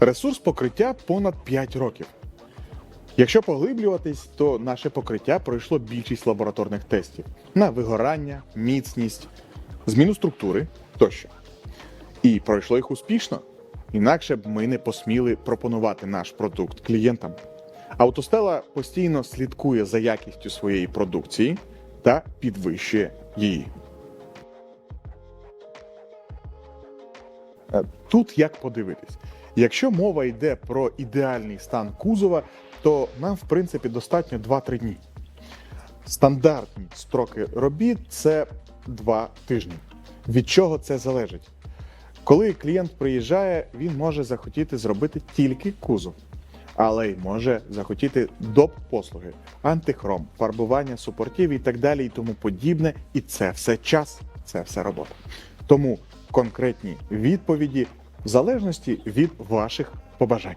Ресурс покриття понад 5 років. Якщо поглиблюватись, то наше покриття пройшло більшість лабораторних тестів на вигорання, міцність, зміну структури тощо. І пройшло їх успішно. Інакше б ми не посміли пропонувати наш продукт клієнтам. Автостела постійно слідкує за якістю своєї продукції та підвищує її. Е, Тут як подивитись. Якщо мова йде про ідеальний стан кузова, то нам, в принципі, достатньо 2-3 дні. Стандартні строки робіт це 2 тижні. Від чого це залежить? Коли клієнт приїжджає, він може захотіти зробити тільки кузов, але й може захотіти доп послуги, антихром, фарбування супортів і так далі, і тому подібне. І це все час, це все робота. Тому конкретні відповіді в залежності від ваших побажань.